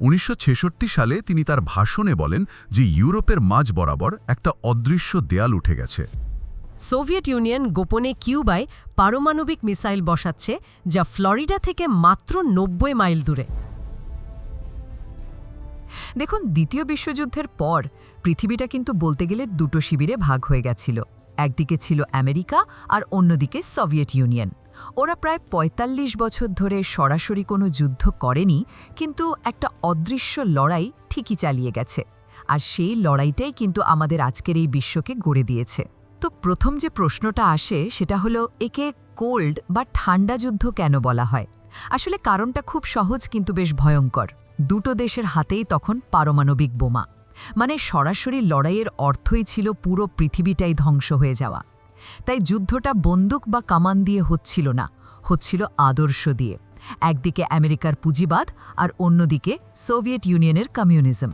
উনিশশো ছেষট্টি সালে তিনি তার ভাষণে বলেন যে ইউরোপের মাঝ বরাবর একটা অদৃশ্য দেয়াল উঠে গেছে। সোভিয়েত ইউনিয়ন গোপনে কিউবায় পারমাণবিক মিসাইল বসাচ্ছে, যা ফ্লোরিডা থেকে মাত্র নব্বই মাইল দূরে। দেখুন, দ্বিতীয় বিশ্বযুদ্ধের পর পৃথিবীটা কিন্তু বলতে গেলে দুটো শিবিরে ভাগ হয়ে গেছিল। একদিকে ছিল আমেরিকা আর অন্যদিকে সোভিয়েত ইউনিয়ন। ওরা প্রায় ৪৫ বছর ধরে সরাসরি কোনো যুদ্ধ করেনি, কিন্তু একটা অদৃশ্য লড়াই ঠিকই চালিয়ে গেছে। আর সেই লড়াইটাই কিন্তু আমাদের আজকের এই বিশ্বকে গড়ে দিয়েছে। তো প্রথম যে প্রশ্নটা আসে সেটা হলো, একে কোল্ড বা ঠান্ডা যুদ্ধ কেন বলা হয়? আসলে কারণটা খুব সহজ কিন্তু বেশ ভয়ঙ্কর। দুটো দেশের হাতেই তখন পারমাণবিক বোমা। মানে সরাসরি লড়াইয়ের অর্থই ছিল পুরো পৃথিবীটাই ধ্বংস হয়ে যাওয়া। তাই যুদ্ধটা বন্দুক বা কামান দিয়ে হচ্ছিল না, হচ্ছিল আদর্শ দিয়ে। একদিকে আমেরিকার পুঁজিবাদ আর অন্যদিকে সোভিয়েত ইউনিয়নের কমিউনিজম।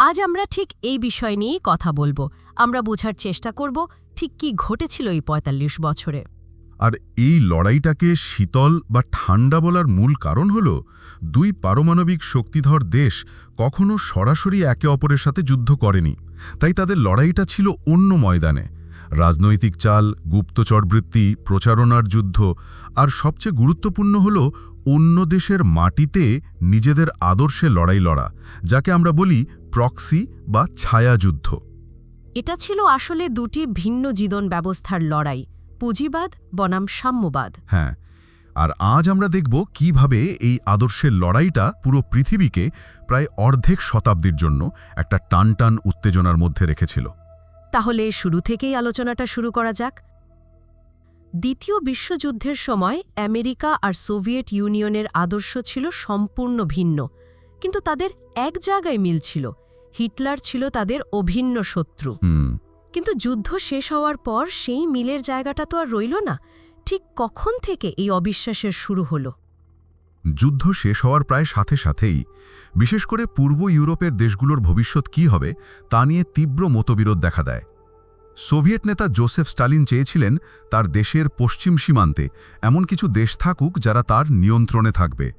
আজ আমরা ঠিক এই বিষয় নিয়েই কথা বলব। আমরা বোঝার চেষ্টা করব ঠিক কি ঘটেছিল এই ৪৫ বছরে। আর এই লড়াইটাকে শীতল বা ঠান্ডা বলার মূল কারণ হল, দুই পারমাণবিক শক্তিধর দেশ কখনো সরাসরি একে অপরের সাথে যুদ্ধ করেনি। তাই তাদের লড়াইটা ছিল অন্য ময়দানে। রাজনৈতিক চাল গুপ্তচরবৃত্তি প্রচারণার যুদ্ধ আর সবচেয়ে গুরুত্বপূর্ণ হল অন্য দেশের মাটিতে নিজেদের আদর্শে লড়াই লড়া যাকে আমরা বলি প্রক্সি বা ছায়াযুদ্ধ। এটা ছিল আসলে দুটি ভিন্ন জীবন ব্যবস্থার লড়াই পুঁজিবাদ বনাম সাম্যবাদ। হ্যাঁ আর আজ আমরা দেখব কীভাবে এই আদর্শের লড়াইটা পুরো পৃথিবীকে প্রায় অর্ধেক শতাব্দীর জন্য একটা টানটান উত্তেজনার মধ্যে রেখেছিল। তাহলে শুরু থেকেই আলোচনাটা শুরু করা যাক। দ্বিতীয় বিশ্বযুদ্ধের সময় আমেরিকা আর সোভিয়েত ইউনিয়নের আদর্শ ছিল সম্পূর্ণ ভিন্ন কিন্তু তাদের এক জায়গায় মিল ছিল। হিটলার ছিল তাদের অভিন্ন শত্রু। কিন্তু যুদ্ধ শেষ হওয়ার পর সেই মিলের জায়গাটা তো আর রইল না। ঠিক কখন থেকে এই অবিশ্বাসের শুরু হলো? যুদ্ধ শেষ হওয়ার প্রায় সাথে সাথেই বিশেষ করে পূর্ব ইউরোপের দেশগুলোর ভবিষ্যৎ কি হবে তা নিয়ে তীব্র মতবিরোধ দেখা দেয়। সোভিয়েত নেতা জোসেফ স্টালিন চেয়েছিলেন তার দেশের পশ্চিম সীমান্তে এমন কিছু দেশ থাকুক যারা তার নিয়ন্ত্রণে থাকবে।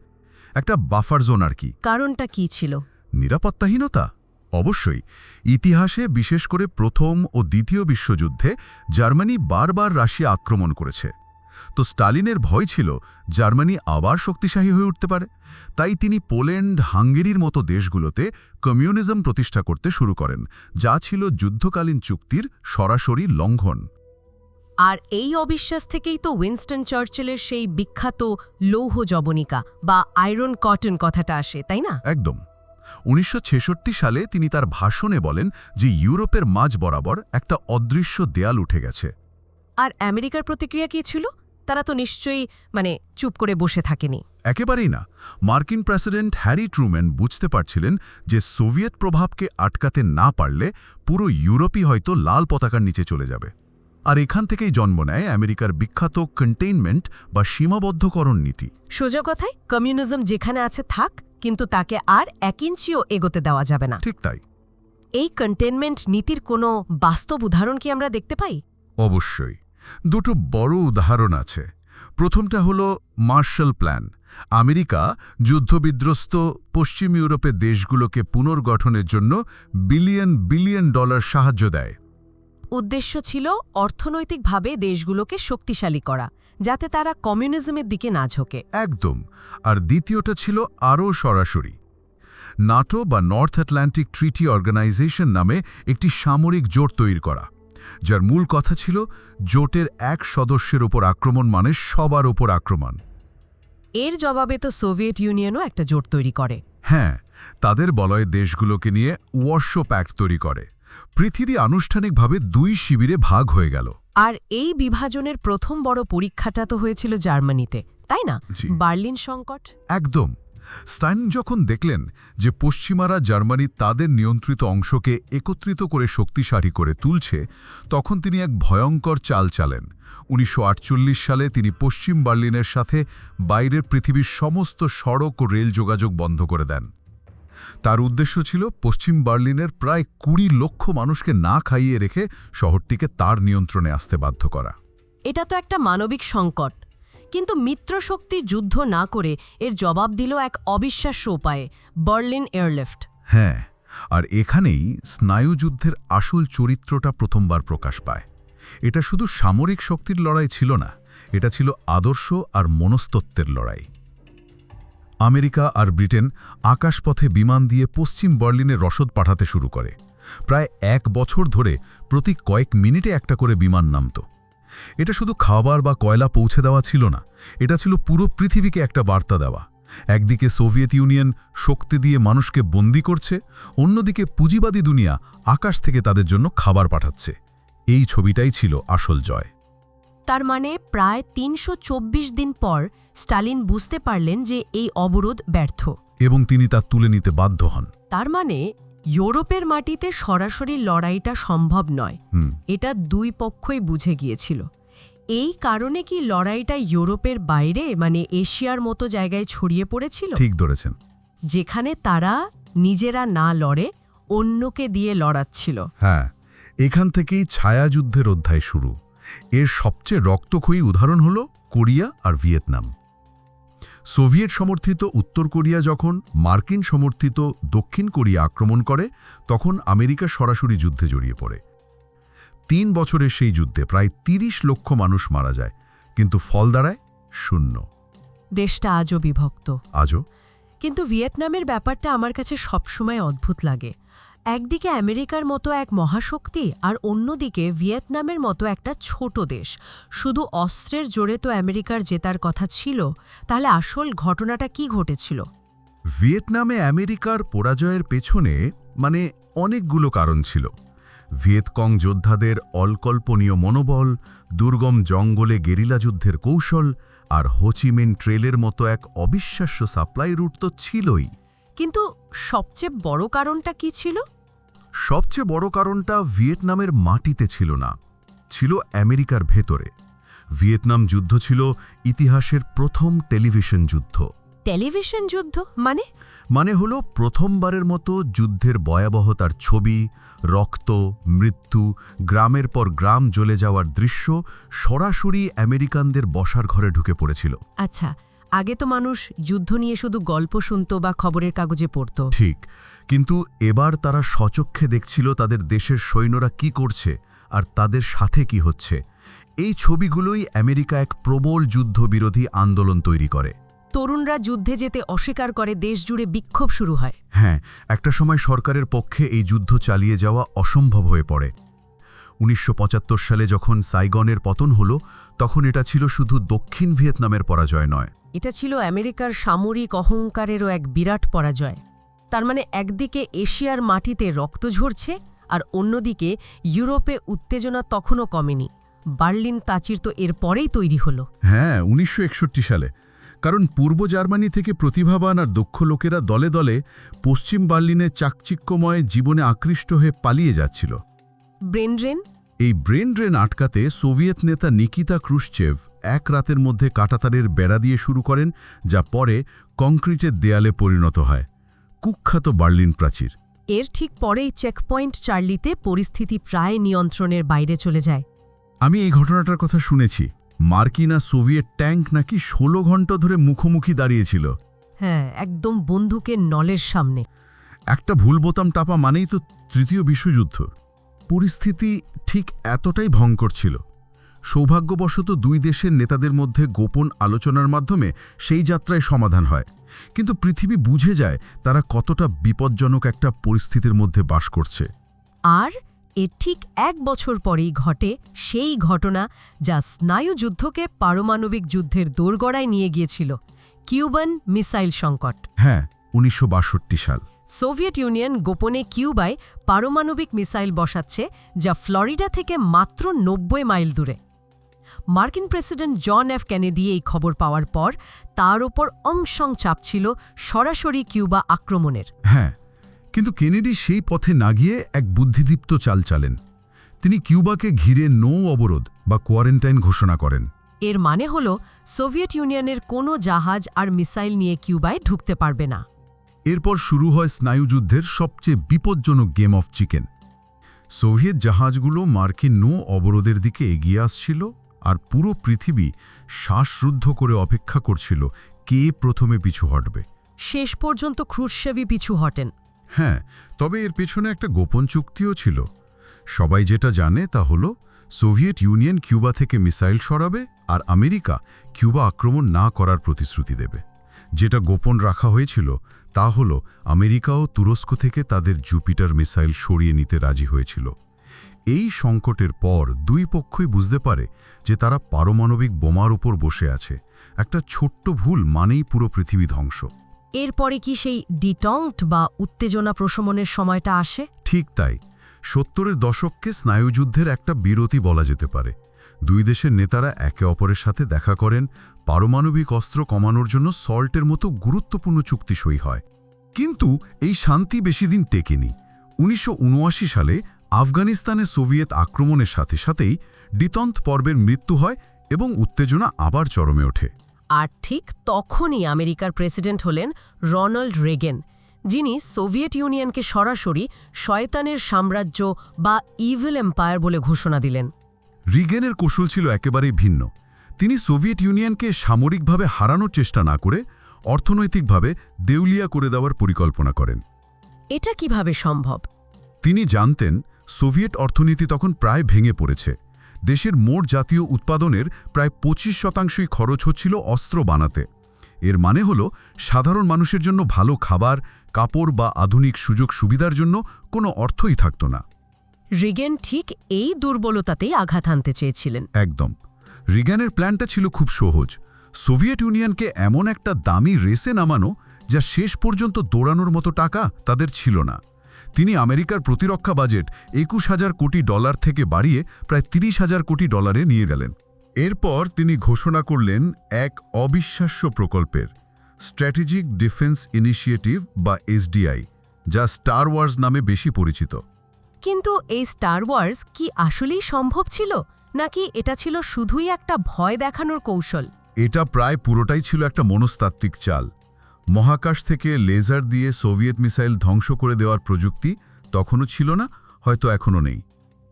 একটা বাফার জোন আর কি। কারণটা কি ছিল? নিরাপত্তাহীনতা? অবশ্যই ইতিহাসে বিশেষ করে প্রথম ও দ্বিতীয় বিশ্বযুদ্ধে জার্মানি বারবার রাশিয়া আক্রমণ করেছে। তো স্টালিনের ভয় ছিল জার্মানি আবার শক্তিশালী হয়ে উঠতে পারে। তাই তিনি পোল্যান্ড হাঙ্গেরির মতো দেশগুলোতে কমিউনিজম প্রতিষ্ঠা করতে শুরু করেন যা ছিল যুদ্ধকালীন চুক্তির সরাসরি লঙ্ঘন। আর এই অবিশ্বাস থেকেই তো উইনস্টন চার্চিলের সেই বিখ্যাত লৌহ জবনিকা বা আয়রন কটন কথাটা আসে তাই না? একদম। উনিশশো ছেষট্টি সালে তিনি তার ভাষণে বলেন যে ইউরোপের মাঝ বরাবর একটা অদৃশ্য দেয়াল উঠে গেছে। আর আমেরিকার প্রতিক্রিয়া কি ছিল? তারা তো নিশ্চয়ই মানে চুপ করে বসে থাকেনি। একেবারেই না। মার্কিন প্রেসিডেন্ট হ্যারি ট্রুম্যান বুঝতে পারছিলেন যে সোভিয়েত প্রভাবকে আটকাতে না পারলে পুরো ইউরোপই হয়তো লাল পতাকার নিচে চলে যাবে। আর এখান থেকেই জন্ম নেয় আমেরিকার বিখ্যাত কন্টেইনমেন্ট বা সীমাবদ্ধকরণ নীতি। সোজা কথায় কমিউনিজম যেখানে আছে থাক কিন্তু তাকে আর এক ইঞ্চিও এগোতে দেওয়া যাবে না। ঠিক তাই। এই কন্টেনমেন্ট নীতির কোনো বাস্তব উদাহরণ কি আমরা দেখতে পাই? অবশ্যই। দুটো বড় উদাহরণ আছে। প্রথমটা হল মার্শাল প্ল্যান আমেরিকা যুদ্ধবিধ্বস্ত পশ্চিম ইউরোপের দেশগুলোকে পুনর্গঠনের জন্য বিলিয়ন বিলিয়ন ডলার সাহায্য দেয়। উদ্দেশ্য ছিল অর্থনৈতিকভাবে দেশগুলোকে শক্তিশালী করা যাতে তারা কমিউনিজমের দিকে না ঝোঁকে। একদম। আর দ্বিতীয়টা ছিল আরও সরাসরি। নাটো বা নর্থ অ্যাটলান্টিক ট্রিটি অর্গানাইজেশন নামে একটি সামরিক জোট তৈরি করা। যার মূল কথা ছিল জোটের এক সদস্যের ওপর আক্রমণ মানে সবার ওপর আক্রমণ। এর জবাবে তো সোভিয়েত ইউনিয়নও একটা জোট তৈরি করে। হ্যাঁ তাদের বলয় দেশগুলোকে নিয়ে ওয়ার্শ প্যাক্ট তৈরি করে। পৃথিবী আনুষ্ঠানিকভাবে দুই শিবিরে ভাগ হয়ে গেল। আর এই বিভাজনের প্রথম বড় পরীক্ষাটা তো হয়েছিল জার্মানিতে তাই না? বার্লিন সংকট? একদম। স্টাইন যখন দেখলেন যে পশ্চিমারা জার্মানি তাদের নিয়ন্ত্রিত অংশকে একত্রিত করে শক্তিশালী করে তুলছে, তখন তিনি এক ভয়ঙ্কর চাল চালেন। উনিশশো আটচল্লিশ সালে তিনি পশ্চিম বার্লিনের সাথে বাইরের পৃথিবীর সমস্ত সড়ক ও রেল যোগাযোগ বন্ধ করে দেন। তার উদ্দেশ্য ছিল পশ্চিম বার্লিনের প্রায় কুড়ি লক্ষ মানুষকে না খাইয়ে রেখে শহরটিকে তার নিয়ন্ত্রণে আসতে বাধ্য করা। এটা তো একটা মানবিক সংকট। কিন্তু মিত্রশক্তি যুদ্ধ না করে এর জবাব দিল এক অবিশ্বাস্য উপায়ে, বার্লিন এয়ারলিফট। হ্যাঁ আর এখানেই স্নায়ুযুদ্ধের আসল চরিত্রটা প্রথমবার প্রকাশ পায়। এটা শুধু সামরিক শক্তির লড়াই ছিল না, এটা ছিল আদর্শ আর মনস্তত্ত্বের লড়াই। আমেরিকা আর ব্রিটেন আকাশপথে বিমান দিয়ে পশ্চিম বার্লিনে রসদ পাঠাতে শুরু করে। প্রায় এক বছর ধরে প্রতি কয়েক মিনিটে একটা করে বিমান নামত। এটা শুধু খাবার বা কয়লা পৌঁছে দেওয়া ছিল না এটা ছিল পুরো পৃথিবীকে একটা বার্তা দেওয়া। একদিকে সোভিয়েত ইউনিয়ন শক্তি দিয়ে মানুষকে বন্দি করছে অন্যদিকে পুঁজিবাদী দুনিয়া আকাশ থেকে তাদের জন্য খাবার পাঠাচ্ছে। এই ছবিটাই ছিল আসল জয়। তার মানে প্রায় তিনশো চব্বিশ দিন পর স্টালিন বুঝতে পারলেন যে এই অবরোধ ব্যর্থ। এবং তিনি তা তুলে নিতে বাধ্য হন। তার মানে ইউরোপের মাটিতে সরাসরি লড়াইটা সম্ভব নয়। এটা দুই পক্ষই বুঝে গিয়েছিল। এই কারণে কি লড়াইটা ইউরোপের বাইরে মানে এশিয়ার মতো জায়গায় ছড়িয়ে পড়েছিল? ঠিক ধরেছেন। যেখানে তারা নিজেরা না লড়ে অন্যকে দিয়ে লড়াচ্ছিল। হ্যাঁ এখান থেকেই ছায়াযুদ্ধের অধ্যায় শুরু। এর সবচেয়ে রক্তক্ষয়ী উদাহরণ হল কোরিয়া আর ভিয়েতনাম। সোভিয়েত সমর্থিত উত্তর কোরিয়া যখন মার্কিন সমর্থিত দক্ষিণ কোরিয়া আক্রমণ করে তখন আমেরিকা সরাসরি যুদ্ধে জড়িয়ে পড়ে। তিন বছরের সেই যুদ্ধে প্রায় ৩০ লক্ষ মানুষ মারা যায় কিন্তু ফল দাঁড়ায় শূন্য। দেশটা আজও বিভক্ত। আজও? কিন্তু ভিয়েতনামের ব্যাপারটা আমার কাছে সবসময় অদ্ভুত লাগে। একদিকে আমেরিকার মতো এক মহাশক্তি আর অন্যদিকে ভিয়েতনামের মতো একটা ছোট দেশ। শুধু অস্ত্রের জোরে তো আমেরিকার জেতার কথা ছিল, তাহলে আসল ঘটনাটা কি ঘটেছিল? ভিয়েতনামে আমেরিকার পরাজয়ের পেছনে মানে অনেকগুলো কারণ ছিল। ভিয়েতকং যোদ্ধাদের অল্কল্পনীয় মনোবল, দুর্গম জঙ্গলে গেরিলা যুদ্ধের কৌশল আর হোচিমিন ট্রেলের মতো এক অবিশ্বাস্য সাপ্লাই রুট তো ছিলই। কিন্তু সবচেয়ে বড় কারণটা কি ছিল? সবচেয়ে বড় কারণটা ভিয়েতনামের মাটিতে ছিল না ছিল আমেরিকার ভেতরে। ভিয়েতনাম যুদ্ধ ছিল ইতিহাসের প্রথম টেলিভিশন যুদ্ধ। টেলিভিশন যুদ্ধ? মানে? মানে হলো প্রথমবারের মতো যুদ্ধের ভয়াবহতার ছবি রক্ত মৃত্যু গ্রামের পর গ্রাম জ্বলে যাওয়ার দৃশ্য সরাসরি আমেরিকানদের বসার ঘরে ঢুকে পড়েছিল। আচ্ছা আগে তো মানুষ যুদ্ধ নিয়ে শুধু গল্প শুনত বা খবরের কাগজে পড়ত। ঠিক কিন্তু এবার তারা সচক্ষে দেখছিল তাদের দেশের সৈন্যরা কি করছে আর তাদের সাথে কি হচ্ছে। এই ছবিগুলোই আমেরিকা এক প্রবল যুদ্ধবিরোধী আন্দোলন তৈরি করে। তরুণরা যুদ্ধে যেতে অস্বীকার করে দেশ জুড়ে বিক্ষোভ শুরু হয়। হ্যাঁ একটা সময় সরকারের পক্ষে এই যুদ্ধ চালিয়ে যাওয়া অসম্ভব হয়ে পড়ে। উনিশশো পঁচাত্তর সালে যখন সাইগনের পতন হল তখন এটা ছিল শুধু দক্ষিণ ভিয়েতনামের পরাজয় নয়। এটা ছিল আমেরিকার সামরিক অহংকারেরও এক বিরাট পরাজয়। তার মানে একদিকে এশিয়ার মাটিতে রক্ত ঝরছে আর অন্যদিকে ইউরোপে উত্তেজনা তখনও কমেনি। বার্লিন তাচির তো এরপরেই তৈরি হলো। হ্যাঁ উনিশশো একষট্টি সালে। কারণ পূর্ব জার্মানি থেকে প্রতিভাবান আর দক্ষ লোকেরা দলে দলে পশ্চিম বার্লিনে চাকচিক্যময় জীবনে আকৃষ্ট হয়ে পালিয়ে যাচ্ছিল। ব্রেন ড্রেন এই ব্রেন ড্রেন আটকাতে সোভিয়েত নেতা নিকিতা ক্রুশ্চেভ এক রাতের মধ্যে কাটাতারের বেড়া দিয়ে শুরু করেন যা পরে কংক্রিটের দেয়ালে পরিণত হয়। কুখ্যাত বার্লিন প্রাচীর। এর ঠিক পরেই চেকপয়েন্ট চার্লিতে পরিস্থিতি প্রায় নিয়ন্ত্রণের বাইরে চলে যায়। আমি এই ঘটনাটার কথা শুনেছি। মার্কিন আর সোভিয়েত ট্যাঙ্ক নাকি ১৬ ঘণ্টা ধরে মুখোমুখি দাঁড়িয়েছিল। হ্যাঁ একদম বন্দুকের নলের সামনে। একটা ভুল বোতাম টাপা মানেই তো তৃতীয় বিশ্বযুদ্ধ। পরিস্থিতি ঠিক এতটাই ভয়ঙ্কর ছিল। সৌভাগ্যবশত দুই দেশের নেতাদের মধ্যে গোপন আলোচনার মাধ্যমে সেই যাত্রায় সমাধান হয়। কিন্তু পৃথিবী বুঝে যায় তারা কতটা বিপজ্জনক একটা পরিস্থিতির মধ্যে বাস করছে। আর এর ঠিক এক বছর পরেই ঘটে সেই ঘটনা যা স্নায়ুযুদ্ধকে পারমাণবিক যুদ্ধের দোরগড়ায় নিয়ে গিয়েছিল কিউবান মিসাইল সংকট। হ্যাঁ উনিশশো বাষট্টি সাল। সোভিয়েত ইউনিয়ন গোপনে কিউবায় পারমাণবিক মিসাইল বসাচ্ছে যা ফ্লোরিডা থেকে মাত্র নব্বই মাইল দূরে। মার্কিন প্রেসিডেন্ট জন এফ কেনেডি এই খবর পাওয়ার পর তার ওপর অংশং চাপ ছিল সরাসরি কিউবা আক্রমণের। হ্যাঁ কিন্তু কেনেডি সেই পথে না গিয়ে এক বুদ্ধিদীপ্ত চাল চালেন। তিনি কিউবাকে ঘিরে নৌ অবরোধ বা কোয়ারেন্টাইন ঘোষণা করেন। এর মানে হল সোভিয়েত ইউনিয়নের কোনো জাহাজ আর মিসাইল নিয়ে কিউবায় ঢুকতে পারবে না। এরপর শুরু হয় স্নায়ুযুদ্ধের সবচেয়ে বিপজ্জনক গেম অফ চিকেন সোভিয়েত জাহাজগুলো মার্কিন নৌ অবরোধের দিকে এগিয়ে আসছিল আর পুরো পৃথিবী শ্বাসরুদ্ধ করে অপেক্ষা করছিল কে প্রথমে পিছু হটবে। শেষ পর্যন্ত ক্রুশশেভি পিছু হটেন। হ্যাঁ তবে এর পেছনে একটা গোপন চুক্তিও ছিল। সবাই যেটা জানে তা হল সোভিয়েত ইউনিয়ন কিউবা থেকে মিসাইল সরাবে আর আমেরিকা কিউবা আক্রমণ না করার প্রতিশ্রুতি দেবে। যেটা গোপন রাখা হয়েছিল তা হল আমেরিকা ও তুরস্ক থেকে তাদের জুপিটার মিসাইল সরিয়ে নিতে রাজি হয়েছিল। এই সংকটের পর দুই পক্ষই বুঝতে পারে যে তারা পারমাণবিক বোমার উপর বসে আছে। একটা ছোট্ট ভুল মানেই পুরো পৃথিবী ধ্বংস। এরপরে কি সেই ডিটংট বা উত্তেজনা প্রশমনের সময়টা আসে? ঠিক তাই। সত্তরের দশককে স্নায়ুযুদ্ধের একটা বিরতি বলা যেতে পারে। দুই দেশের নেতারা একে অপরের সাথে দেখা করেন, পারমাণবিক অস্ত্র কমানোর জন্য সল্টের মতো গুরুত্বপূর্ণ চুক্তি সই হয়। কিন্তু এই শান্তি বেশি দিন টেকেনি। উনিশশো উনআশি সালে আফগানিস্তানে সোভিয়েত আক্রমণের সাথে সাথেই ডিতন্ত পর্বের মৃত্যু হয় এবং উত্তেজনা আবার চরমে ওঠে। আর ঠিক তখনই আমেরিকার প্রেসিডেন্ট হলেন রনাল্ড রেগেন, যিনি সোভিয়েত ইউনিয়নকে সরাসরি শয়তানের সাম্রাজ্য বা ইভিল এম্পায়ার বলে ঘোষণা দিলেন। রিগেনের কৌশল ছিল একেবারেই ভিন্ন। তিনি সোভিয়েত ইউনিয়নকে সামরিকভাবে হারানোর চেষ্টা না করে অর্থনৈতিকভাবে দেউলিয়া করে দেওয়ার পরিকল্পনা করেন। এটা কীভাবে সম্ভব? তিনি জানতেন সোভিয়েত অর্থনীতি তখন প্রায় ভেঙে পড়েছে। দেশের মোট জাতীয় উৎপাদনের প্রায় পঁচিশ শতাংশই খরচ হচ্ছিল অস্ত্র বানাতে। এর মানে হল সাধারণ মানুষের জন্য ভালো খাবার কাপড় বা আধুনিক সুযোগ সুবিধার জন্য কোনো অর্থই থাকত না। রিগেন ঠিক এই দুর্বলতাতেই আঘাত আনতে চেয়েছিলেন। একদম। রিগ্যানের প্ল্যানটা ছিল খুব সহজ। সোভিয়েত ইউনিয়নকে এমন একটা দামি রেসে নামানো যা শেষ পর্যন্ত দৌড়ানোর মতো টাকা তাদের ছিল না। তিনি আমেরিকার প্রতিরক্ষা বাজেট একুশ হাজার কোটি ডলার থেকে বাড়িয়ে প্রায় তিরিশ হাজার কোটি ডলারে নিয়ে গেলেন। এরপর তিনি ঘোষণা করলেন এক অবিশ্বাস্য প্রকল্পের স্ট্র্যাটেজিক ডিফেন্স ইনিশিয়েটিভ বা এসডিআই যা স্টার ওয়ার্স নামে বেশি পরিচিত। কিন্তু এই স্টার ওয়ার্স কি আসলেই সম্ভব ছিল? নাকি এটা ছিল শুধুই একটা ভয় দেখানোর কৌশল? এটা প্রায় পুরোটাই ছিল একটা মনস্তাত্ত্বিক চাল। মহাকাশ থেকে লেজার দিয়ে সোভিয়েত মিসাইল ধ্বংস করে দেওয়ার প্রযুক্তি তখনও ছিল না হয়তো এখনও নেই।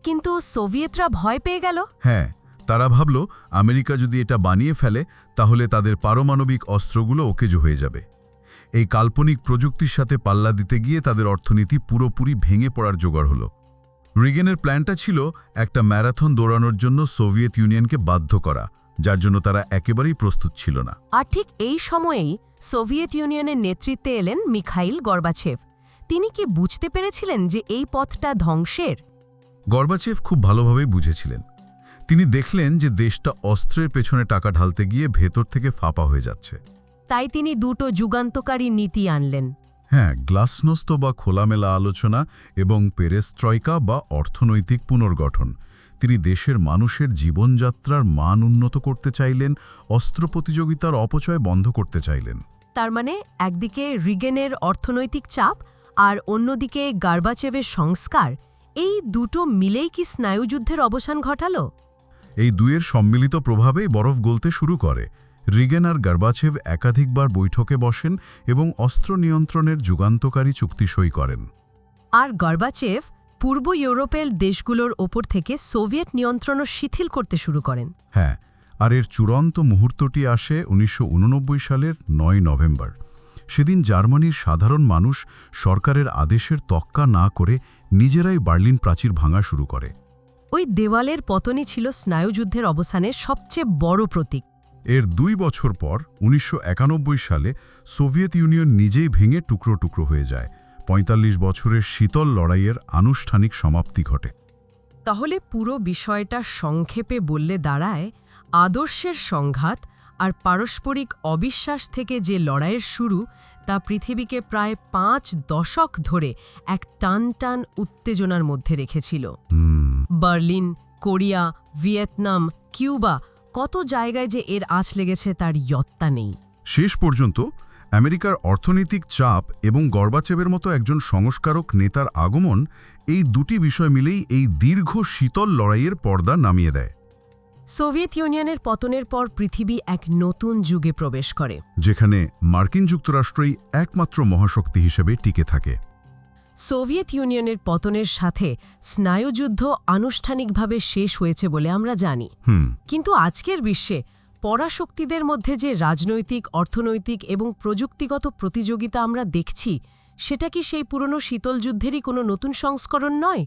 কিন্তু সোভিয়েতরা ভয় পেয়ে গেল? হ্যাঁ তারা ভাবল আমেরিকা যদি এটা বানিয়ে ফেলে তাহলে তাদের পারমাণবিক অস্ত্রগুলো ওকেজো হয়ে যাবে। এই কাল্পনিক প্রযুক্তির সাথে পাল্লা দিতে গিয়ে তাদের অর্থনীতি পুরোপুরি ভেঙে পড়ার জোগাড় হলো। রিগেনের প্ল্যানটা ছিল একটা ম্যারাথন দৌড়ানোর জন্য সোভিয়েত ইউনিয়নকে বাধ্য করা যার জন্য তারা একেবারেই প্রস্তুত ছিল না। আর ঠিক এই সময়েই সোভিয়েত ইউনিয়নের নেতৃত্বে এলেন মিখাইল গর্বাছেভ তিনি কি বুঝতে পেরেছিলেন যে এই পথটা ধ্বংসের? গর্বাচেভ খুব ভালোভাবেই বুঝেছিলেন। তিনি দেখলেন যে দেশটা অস্ত্রের পেছনে টাকা ঢালতে গিয়ে ভেতর থেকে ফাঁপা হয়ে যাচ্ছে। তাই তিনি দুটো যুগান্তকারী নীতি আনলেন। হ্যাঁ গ্লাসনস্ত বা খোলামেলা আলোচনা এবং পেরেস্ট্রয়কা বা অর্থনৈতিক পুনর্গঠন। তিনি দেশের মানুষের জীবনযাত্রার মান উন্নত করতে চাইলেন অস্ত্র প্রতিযোগিতার অপচয় বন্ধ করতে চাইলেন। তার মানে একদিকে রিগেনের অর্থনৈতিক চাপ আর অন্যদিকে গার্বাচেভের সংস্কার এই দুটো মিলেই কি স্নায়ুযুদ্ধের অবসান ঘটালো? এই দুয়ের সম্মিলিত প্রভাবেই বরফ গলতে শুরু করে। রিগেন আর গার্বাচেভ একাধিকবার বৈঠকে বসেন এবং অস্ত্র নিয়ন্ত্রণের যুগান্তকারী চুক্তি সই করেন। আর গর্বাচেভ পূর্ব ইউরোপের দেশগুলোর ওপর থেকে সোভিয়েত নিয়ন্ত্রণও শিথিল করতে শুরু করেন। হ্যাঁ আর এর চূড়ান্ত মুহূর্তটি আসে উনিশশো উননব্বই সালের নয় নভেম্বর। সেদিন জার্মানির সাধারণ মানুষ সরকারের আদেশের তক্কা না করে নিজেরাই বার্লিন প্রাচীর ভাঙা শুরু করে। ওই দেওয়ালের পতনই ছিল স্নায়ুযুদ্ধের অবসানের সবচেয়ে বড় প্রতীক। এর দুই বছর পর উনিশশো একানব্বই সালে সোভিয়েত ইউনিয়ন নিজেই ভেঙে টুকরো টুকরো হয়ে যায়। ৪৫ বছরের শীতল লড়াইয়ের আনুষ্ঠানিক সমাপ্তি ঘটে। তাহলে পুরো বিষয়টা সংক্ষেপে বললে দাঁড়ায় আদর্শের সংঘাত আর পারস্পরিক অবিশ্বাস থেকে যে লড়াইয়ের শুরু তা পৃথিবীকে প্রায় পাঁচ দশক ধরে এক টান টান উত্তেজনার মধ্যে রেখেছিল। বার্লিন কোরিয়া ভিয়েতনাম কিউবা কত জায়গায় যে এর আঁচ লেগেছে তার ইয়ত্তা নেই। শেষ পর্যন্ত আমেরিকার অর্থনৈতিক চাপ এবং গর্বাচেবের মতো একজন সংস্কারক নেতার আগমন এই দুটি বিষয় মিলেই এই দীর্ঘ শীতল লড়াইয়ের পর্দা নামিয়ে দেয়। সোভিয়েত ইউনিয়নের পতনের পর পৃথিবী এক নতুন যুগে প্রবেশ করে। যেখানে মার্কিন যুক্তরাষ্ট্রই একমাত্র মহাশক্তি হিসেবে টিকে থাকে। সোভিয়েত ইউনিয়নের পতনের সাথে স্নায়ুযুদ্ধ আনুষ্ঠানিকভাবে শেষ হয়েছে বলে আমরা জানি। কিন্তু আজকের বিশ্বে পরাশক্তিদের মধ্যে যে রাজনৈতিক অর্থনৈতিক এবং প্রযুক্তিগত প্রতিযোগিতা আমরা দেখছি সেটা কি সেই পুরনো শীতল যুদ্ধেরই কোনো নতুন সংস্করণ নয়?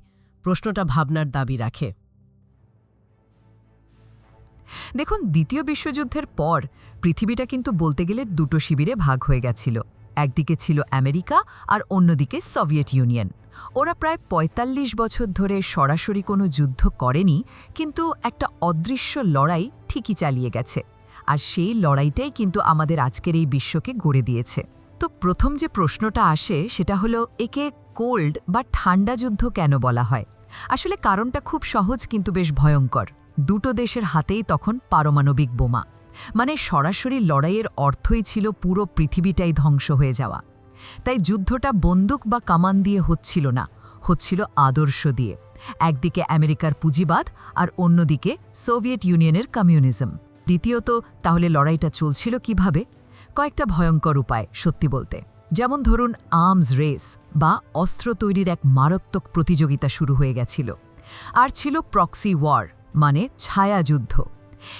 প্রশ্নটা ভাবনার দাবি রাখে। দেখুন দ্বিতীয় বিশ্বযুদ্ধের পর পৃথিবীটা কিন্তু বলতে গেলে দুটো শিবিরে ভাগ হয়ে গেছিল। একদিকে ছিল আমেরিকা আর অন্যদিকে সোভিয়েত ইউনিয়ন। ওরা প্রায় ৪৫ বছর ধরে সরাসরি কোনো যুদ্ধ করেনি, কিন্তু একটা অদৃশ্য লড়াই ঠিকই চালিয়ে গেছে। আর সেই লড়াইটাই কিন্তু আমাদের আজকের এই বিশ্বকে গড়ে দিয়েছে। তো প্রথম যে প্রশ্নটা আসে সেটা হলো, একে কোল্ড বা ঠান্ডা যুদ্ধ কেন বলা হয়? আসলে কারণটা খুব সহজ কিন্তু বেশ ভয়ঙ্কর। দুটো দেশের হাতেই তখন পারমাণবিক বোমা। মানে সরাসরি লড়াইয়ের অর্থই ছিল পুরো পৃথিবীটাই ধ্বংস হয়ে যাওয়া। তাই যুদ্ধটা বন্দুক বা কামান দিয়ে হচ্ছিল না, হচ্ছিল আদর্শ দিয়ে। একদিকে আমেরিকার পুঁজিবাদ আর অন্যদিকে সোভিয়েত ইউনিয়নের কমিউনিজম। দ্বিতীয়ত, তাহলে লড়াইটা চলছিল কীভাবে? কয়েকটা ভয়ঙ্কর উপায়, সত্যি বলতে। যেমন ধরুন, আর্মস রেস বা অস্ত্র তৈরির এক মারাত্মক প্রতিযোগিতা শুরু হয়ে গেছিল। আর ছিল প্রক্সি ওয়ার মানে ছায়াযুদ্ধ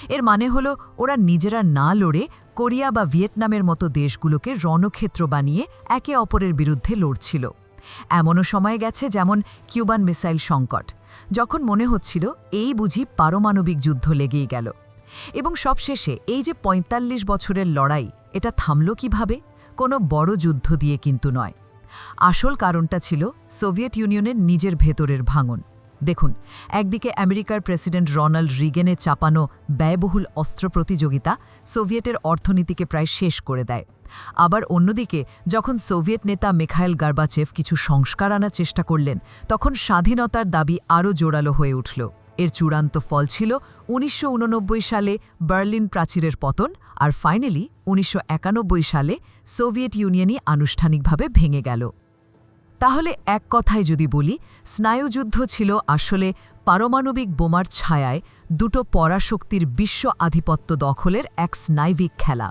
এর মানে হলো ওরা নিজেরা না লড়ে কোরিয়া বা ভিয়েতনামের মতো দেশগুলোকে রণক্ষেত্র বানিয়ে একে অপরের বিরুদ্ধে লড়ছিল। এমনও সময় গেছে যেমন কিউবান মিসাইল সংকট। যখন মনে হচ্ছিল এই বুঝি পারমাণবিক যুদ্ধ লেগেই গেল। এবং সবশেষে এই যে ৪৫ বছরের লড়াই, এটা থামল কীভাবে? কোনো বড় যুদ্ধ দিয়ে কিন্তু নয়। আসল কারণটা ছিল সোভিয়েত ইউনিয়নের নিজের ভেতরের ভাঙন। দেখুন, একদিকে আমেরিকার প্রেসিডেন্ট রনাল্ড রিগেনে চাপানো ব্যয়বহুল অস্ত্র প্রতিযোগিতা সোভিয়েটের অর্থনীতিকে প্রায় শেষ করে দেয়। আবার অন্যদিকে, যখন সোভিয়েত নেতা মিখাইল গার্বাচেভ কিছু সংস্কার আনার চেষ্টা করলেন, তখন স্বাধীনতার দাবি আরও জোরালো হয়ে উঠল। এর চূড়ান্ত ফল ছিল উনিশশো উননব্বই সালে বার্লিন প্রাচীরের পতন আর ফাইনালি উনিশশো একানব্বই সালে সোভিয়েত ইউনিয়নই আনুষ্ঠানিকভাবে ভেঙে গেল। তাহলে এক কথায় যদি বলি, স্নায়ুযুদ্ধ ছিল আসলে পারমাণবিক বোমার ছায়ায় দুটো পরাশক্তির বিশ্ব আধিপত্য দখলের এক স্নায়বিক খেলা।